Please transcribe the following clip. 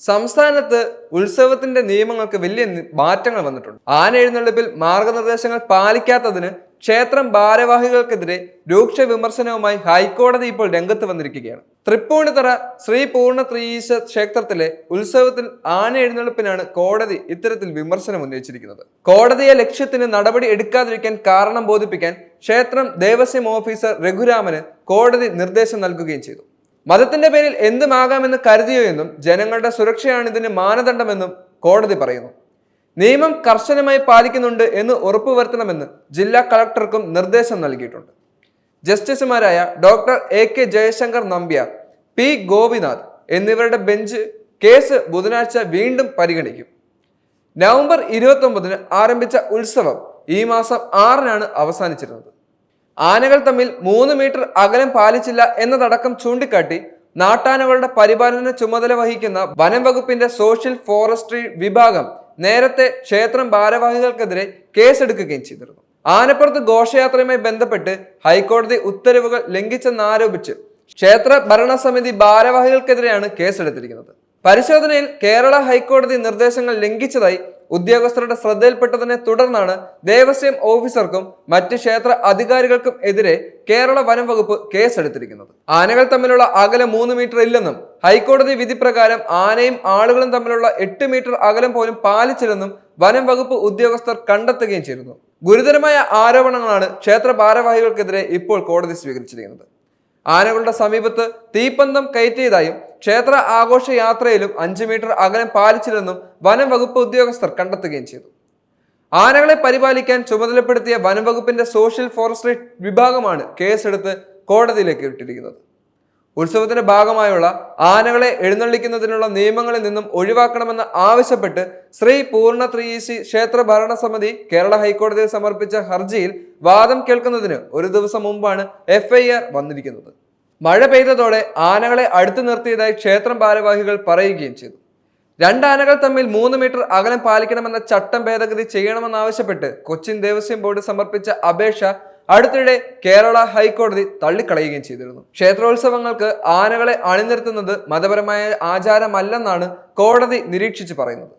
സംസ്ഥാനത്ത് ഉത്സവത്തിന്റെ നിയമങ്ങൾക്ക് വലിയ മാറ്റങ്ങൾ വന്നിട്ടുണ്ട്. ആന എഴുന്നള്ളിപ്പിൽ മാർഗനിർദ്ദേശങ്ങൾ പാലിക്കാത്തതിന് ക്ഷേത്രം ഭാരവാഹികൾക്കെതിരെ രൂക്ഷ വിമർശനവുമായി ഹൈക്കോടതി ഇപ്പോൾ രംഗത്ത് വന്നിരിക്കുകയാണ്. തൃപ്പൂണിത്തറ ശ്രീ പൂർണ ത്രീശ ക്ഷേത്രത്തിലെ ഉത്സവത്തിൽ ആന എഴുന്നള്ളിപ്പിനാണ് കോടതി ഇത്തരത്തിൽ വിമർശനം ഉന്നയിച്ചിരിക്കുന്നത്. കോടതിയെ ലക്ഷ്യത്തിന് നടപടി എടുക്കാതിരിക്കാൻ കാരണം ബോധിപ്പിക്കാൻ ക്ഷേത്രം ദേവസ്വം ഓഫീസർ രഘുരാമന് കോടതി നിർദ്ദേശം നൽകുകയും ചെയ്തു. മതത്തിന്റെ പേരിൽ എന്തുമാകാമെന്ന് കരുതിയോ എന്നും ജനങ്ങളുടെ സുരക്ഷയാണ് ഇതിന് മാനദണ്ഡമെന്നും കോടതി പറയുന്നു. നിയമം കർശനമായി പാലിക്കുന്നുണ്ട് എന്ന് ഉറപ്പുവരുത്തണമെന്ന് ജില്ലാ കളക്ടർക്കും നിർദ്ദേശം നൽകിയിട്ടുണ്ട്. ജസ്റ്റിസുമാരായ doctor A K Jayasankar Nambiar P Gopinath എന്നിവരുടെ ബെഞ്ച് കേസ് ബുധനാഴ്ച വീണ്ടും പരിഗണിക്കും. നവംബർ ഇരുപത്തി ആരംഭിച്ച ഉത്സവം ഈ മാസം ആറിനാണ് അവസാനിച്ചിരുന്നത്. ആനകൾ തമ്മിൽ മൂന്ന് മീറ്റർ അകലം പാലിച്ചില്ല എന്നതടക്കം ചൂണ്ടിക്കാട്ടി നാട്ടാനകളുടെ പരിപാലന ചുമതല വഹിക്കുന്ന വനം വകുപ്പിന്റെ സോഷ്യൽ ഫോറസ്ട്രി വിഭാഗം നേരത്തെ ക്ഷേത്രം ഭാരവാഹികൾക്കെതിരെ കേസെടുക്കുകയും ചെയ്തിരുന്നു. ആനപ്പുറത്ത് ഘോഷയാത്രയുമായി ബന്ധപ്പെട്ട് ഹൈക്കോടതി ഉത്തരവുകൾ ലംഘിച്ചെന്നാരോപിച്ച് ക്ഷേത്ര ഭരണസമിതി ഭാരവാഹികൾക്കെതിരെയാണ് കേസെടുത്തിരിക്കുന്നത്. പരിശോധനയിൽ കേരള ഹൈക്കോടതി നിർദ്ദേശങ്ങൾ ലംഘിച്ചതായി ഉദ്യോഗസ്ഥരുടെ ശ്രദ്ധയിൽപ്പെട്ടതിനെ തുടർന്നാണ് ദേവസ്വം ഓഫീസർക്കും മറ്റ് ക്ഷേത്ര അധികാരികൾക്കും എതിരെ കേരള വനം വകുപ്പ് കേസെടുത്തിരിക്കുന്നത്. ആനകൾ തമ്മിലുള്ള അകലം മൂന്ന് മീറ്റർ ഇല്ലെന്നും ഹൈക്കോടതി വിധി പ്രകാരം ആനയും ആളുകളും തമ്മിലുള്ള എട്ട് മീറ്റർ അകലം പോലും പാലിച്ചില്ലെന്നും വനം വകുപ്പ് ഉദ്യോഗസ്ഥർ കണ്ടെത്തുകയും ചെയ്തിരുന്നു. ഗുരുതരമായ ആരോപണങ്ങളാണ് ക്ഷേത്ര ഭാരവാഹികൾക്കെതിരെ ഇപ്പോൾ കോടതി സ്വീകരിച്ചിരിക്കുന്നത്. ആനകളുടെ സമീപത്ത് തീപ്പന്തം കയറ്റിയതായും ക്ഷേത്ര ആഘോഷ യാത്രയിലും അഞ്ച് മീറ്റർ അകലം പാലിച്ചില്ലെന്നും വനം വകുപ്പ് ഉദ്യോഗസ്ഥർ കണ്ടെത്തുകയും ചെയ്തു. ആനകളെ പരിപാലിക്കാൻ ചുമതലപ്പെടുത്തിയ വനം വകുപ്പിന്റെ സോഷ്യൽ ഫോറസ്ട്രി വിഭാഗമാണ് കേസെടുത്ത് കോടതിയിലേക്ക് വിട്ടിരിക്കുന്നത് ഉത്സവത്തിന്റെ ഭാഗമായുള്ള ആനകളെ എഴുന്നള്ളിക്കുന്നതിനുള്ള നിയമങ്ങളിൽ നിന്നും ഒഴിവാക്കണമെന്ന് ആവശ്യപ്പെട്ട് ശ്രീ പൂർണ ത്രീശി ക്ഷേത്ര ഭരണസമിതി കേരള ഹൈക്കോടതിയിൽ സമർപ്പിച്ച ഹർജിയിൽ വാദം കേൾക്കുന്നതിന് ഒരു ദിവസം മുമ്പാണ് എഫ്ഐആർ വന്നിരിക്കുന്നത്. മഴ പെയ്തതോടെ ആനകളെ അടുത്തു നിർത്തിയതായി ക്ഷേത്രം ഭാരവാഹികൾ പറയുകയും ചെയ്തു. രണ്ട് ആനകൾ തമ്മിൽ മൂന്ന് മീറ്റർ അകലം പാലിക്കണമെന്ന ചട്ടം ഭേദഗതി ചെയ്യണമെന്നാവശ്യപ്പെട്ട് കൊച്ചിൻ ദേവസ്വം ബോർഡ് സമർപ്പിച്ച അപേക്ഷ അടുത്തിടെ കേരള ഹൈക്കോടതി തള്ളിക്കളയുകയും ചെയ്തിരുന്നു. ക്ഷേത്രോത്സവങ്ങൾക്ക് ആനകളെ അണിനിരത്തുന്നത് മതപരമായ ആചാരമല്ലെന്നാണ് കോടതി നിരീക്ഷിച്ചു പറയുന്നത്.